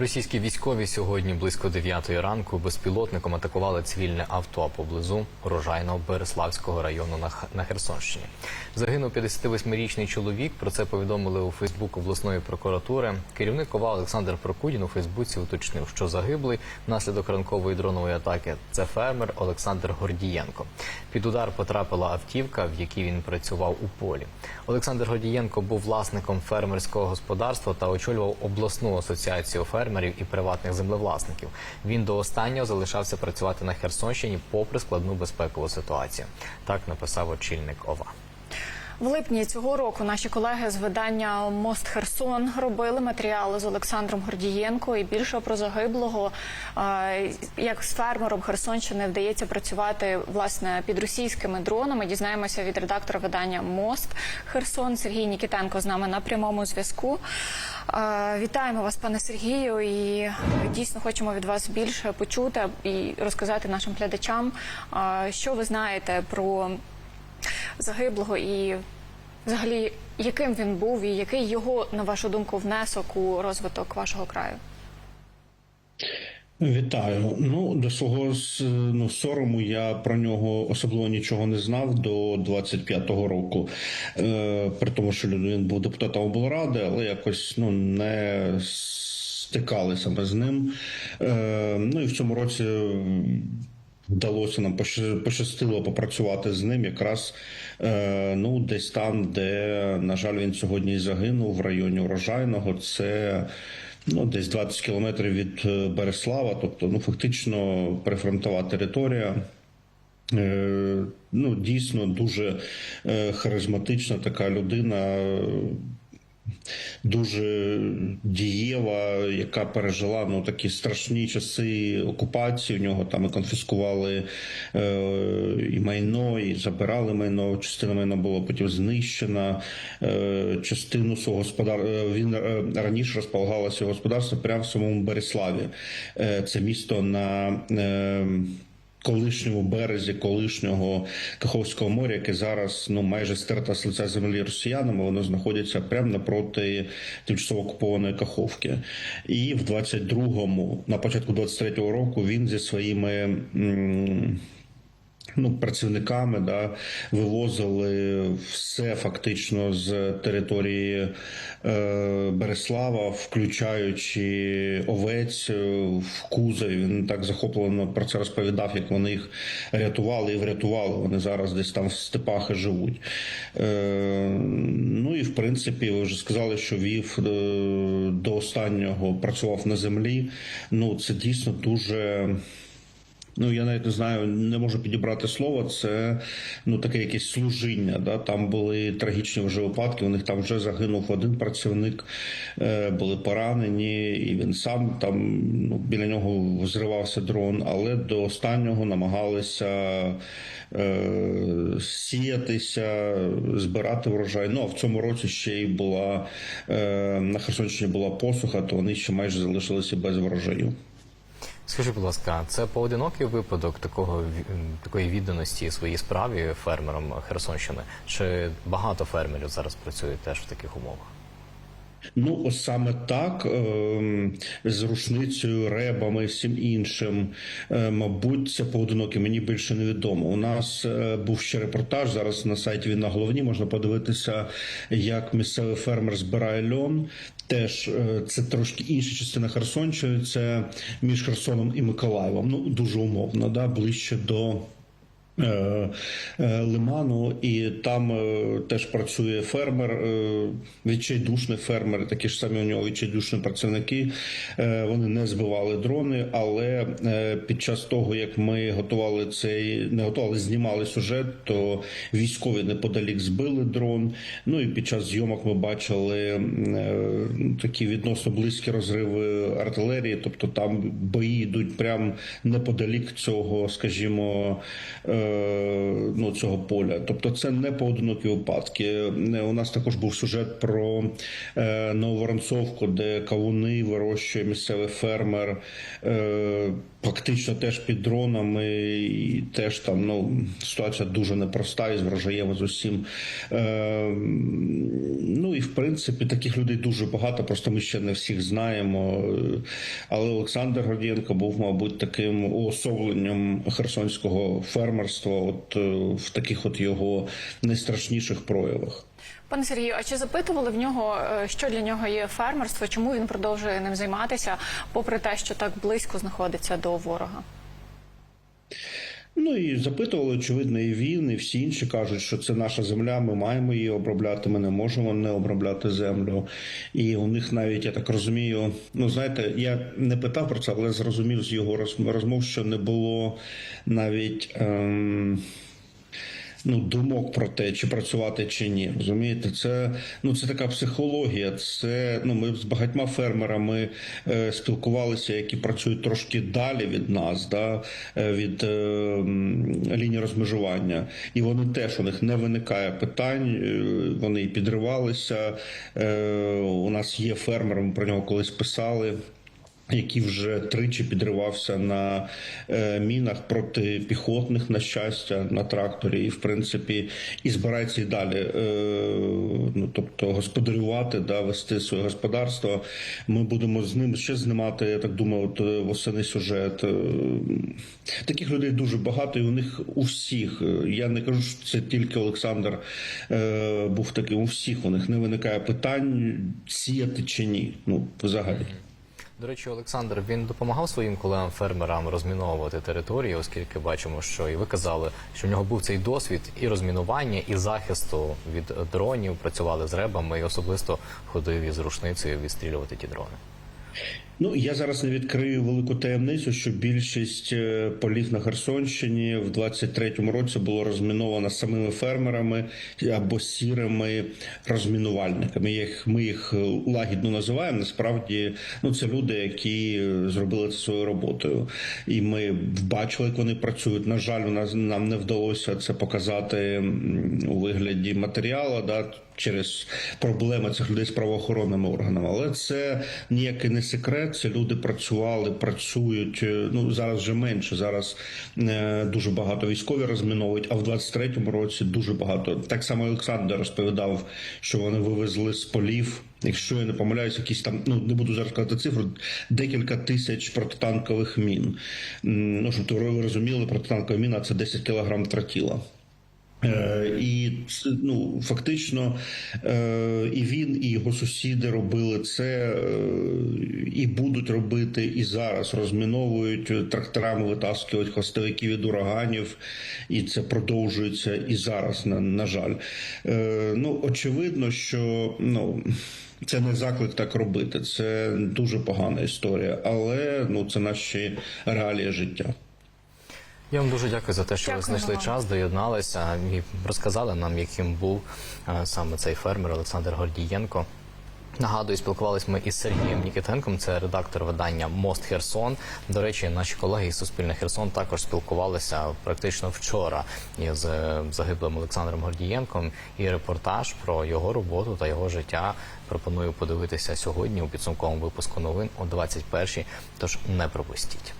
Російські військові сьогодні близько 9 ранку безпілотником атакували цивільне авто поблизу урожайного Береславського району на Херсонщині. Загинув 58-річний чоловік. Про це повідомили у Фейсбук обласної прокуратури. Керівник ОВА Олександр Прокудін у Фейсбуці уточнив, що загиблий внаслідок ранкової дронової атаки це фермер Олександр Гордієнко. Під удар потрапила автівка, в якій він працював у полі. Олександр Гордієнко був власником фермерського господарства та очолював обласну асоціацію фермерів і приватних землевласників. Він до останнього залишався працювати на Херсонщині попри складну безпекову ситуацію. Так написав очільник ОВА. В липні цього року наші колеги з видання Мост Херсон робили матеріали з Олександром Гордієнко і більше про загиблого, як з фермером Херсонщини вдається працювати власне під російськими дронами. Дізнаємося від редактора видання Мост Херсон Сергій Нікітенко з нами на прямому зв'язку. Вітаємо вас, пане Сергію, і дійсно хочемо від вас більше почути і розказати нашим глядачам, що ви знаєте про загиблого і взагалі яким він був і який його, на вашу думку, внесок у розвиток вашого краю? Вітаю. Ну до свого ну, сорому я про нього особливо нічого не знав до 25-го року. Е, при тому, що він був депутатом облради, але якось ну не стикалися ми з ним. Е, ну і в цьому році. Вдалося нам пощастило попрацювати з ним якраз е, ну десь там, де на жаль він сьогодні загинув в районі урожайного. Це ну десь 20 кілометрів від е, Береслава, тобто ну фактично прифронтова територія. Е, ну дійсно дуже е, харизматична така людина. Дуже дієва, яка пережила ну такі страшні часи окупації. В нього там і конфіскували е, і майно, і забирали майно. Частина майна була потім знищена. Е, частину свого господар... е, він е, раніше розполагалося господарство прямо в самому Береславі. Е, це місто на е, колишньому березі колишнього Каховського моря, яке зараз ну майже стерта з лиця землі росіянами, воно знаходиться прямо напроти тимчасово окупованої Каховки. І в 22-му, на початку 23-го року, він зі своїми. м, Ну, працівниками да, вивозили все фактично з території е, Береслава, включаючи овець е, в кузові. Він так захоплено про це розповідав, як вони їх рятували і врятували. Вони зараз десь там в степах і живуть. Е, ну і в принципі, ви вже сказали, що вів е, до останнього працював на землі. Ну, це дійсно дуже. Ну, я навіть не знаю, не можу підібрати слово. Це ну таке якесь служіння. Да? Там були трагічні вже випадки. У них там вже загинув один працівник, е, були поранені, і він сам там ну, біля нього зривався дрон, але до останнього намагалися е, сіятися, збирати врожай. Ну а в цьому році ще й була е, на Херсонщині була посуха, то вони ще майже залишилися без врожаю. Скажіть, будь ласка, це поодинокий випадок такого такої відданості своїй справі фермерам Херсонщини? Чи багато фермерів зараз працюють теж в таких умовах? Ну, ось саме так, ем, з рушницею, ребами, всім іншим. Е, Мабуть, це поодинокі. Мені більше невідомо. У нас е, був ще репортаж. Зараз на сайті він на головні можна подивитися, як місцевий фермер збирає льон. Теж е, це трошки інша частина Херсонщини. Це між Херсоном і Миколаєвом. Ну дуже умовно, да, ближче до. Е, е, Лиману, і там е, теж працює фермер, відчайдушний фермер, такі ж самі у нього відчайдушні працівники. Вони не збивали дрони, але під час того, як ми готували цей, не готували, знімали сюжет, то військові неподалік збили дрон. Ну і під час зйомок ми бачили ну, такі відносно близькі розриви артилерії, тобто там бої йдуть прямо неподалік цього, скажімо. Е, ну, цього поля. Тобто, це не поодинокі випадки. Е, У нас також був сюжет про е, Нововоронцовку, де кавуни вирощує місцевий фермер. Фактично теж під дронами, і теж там ну ситуація дуже непроста із врожаєм з усім. Ну і в принципі таких людей дуже багато, просто ми ще не всіх знаємо. Але Олександр Гордієнко був, мабуть, таким уособленням херсонського фермерства, от е, в таких от його найстрашніших проявах. Пане Сергію, а чи запитували в нього, е, що для нього є фермерство? Чому він продовжує ним займатися, попри те, що так близько знаходиться до ворога? Ну і запитували, очевидно, і він, і всі інші кажуть, що це наша земля, ми маємо її обробляти, ми не можемо не обробляти землю. І у них навіть, я так розумію, ну знаєте, я не питав про це, але зрозумів з його розмов, що не було навіть. Ем... Ну, думок про те, чи працювати чи ні. Розумієте, це ну це така психологія. Це ну ми з багатьма фермерами е, спілкувалися, які працюють трошки далі від нас, да, е, від е, лінії розмежування, і вони теж у них не виникає питань. е, Вони і підривалися. Е, у нас є фермер, ми про нього колись писали який вже тричі підривався на е, мінах проти піхотних, на щастя, на тракторі, і в принципі і збирається і далі. Е, ну тобто господарювати, да, вести своє господарство. Ми будемо з ним ще знімати. Я так думаю, от е, восени сюжет. Таких людей дуже багато, і у них у всіх. Я не кажу, що це тільки Олександр був таким. У всіх у них не виникає питань сіяти чи ні. Ну взагалі. До речі, Олександр він допомагав своїм колегам-фермерам розміновувати території, оскільки бачимо, що і ви казали, що в нього був цей досвід і розмінування, і захисту від дронів. Працювали з ребами і особисто ходив із рушницею відстрілювати ті дрони. Ну я зараз не відкрию велику таємницю, що більшість е, полів на Херсонщині в 23-му році було розміновано самими фермерами або сірими розмінувальниками. Їх ми їх лагідно називаємо. Насправді, ну це люди, які е, зробили це своєю роботою, і ми бачили, як вони працюють. На жаль, у нас нам не вдалося це показати у вигляді матеріалу. Да, через проблеми цих людей з правоохоронними органами, але це ніякий не секрет. Ці люди працювали, працюють. е, Ну зараз вже менше. Зараз е, дуже багато військові розміновують. А в 23-му році дуже багато. Так само Олександр розповідав, що вони вивезли з полів. Якщо я не помиляюсь, якісь там ну не буду зараз казати цифру, декілька тисяч протитанкових мін. Ну щоб ви розуміли, протитанкова міна це 10 кілограм тротіла. Е, І ну фактично е, і він, і його сусіди робили це е, і будуть робити і зараз. Розміновують тракторами, витаскують хвостовиків від ураганів, і це продовжується і зараз. На, на жаль, ну очевидно, що ну. Це не заклик так робити, це дуже погана історія, але ну це наші реалії життя. Я вам дуже дякую за те, що Дякую ви знайшли вам. час, доєдналися і розказали нам, яким був е, саме цей фермер Олександр Гордієнко. Нагадую, спілкувалися ми із Сергієм Нікітенком, це редактор видання Мост Херсон. До речі, наші колеги із Суспільне Херсон також спілкувалися практично вчора із е, загиблим Олександром Гордієнком. І репортаж про його роботу та його життя пропоную подивитися сьогодні у підсумковому випуску новин о 21-й, Тож не пропустіть.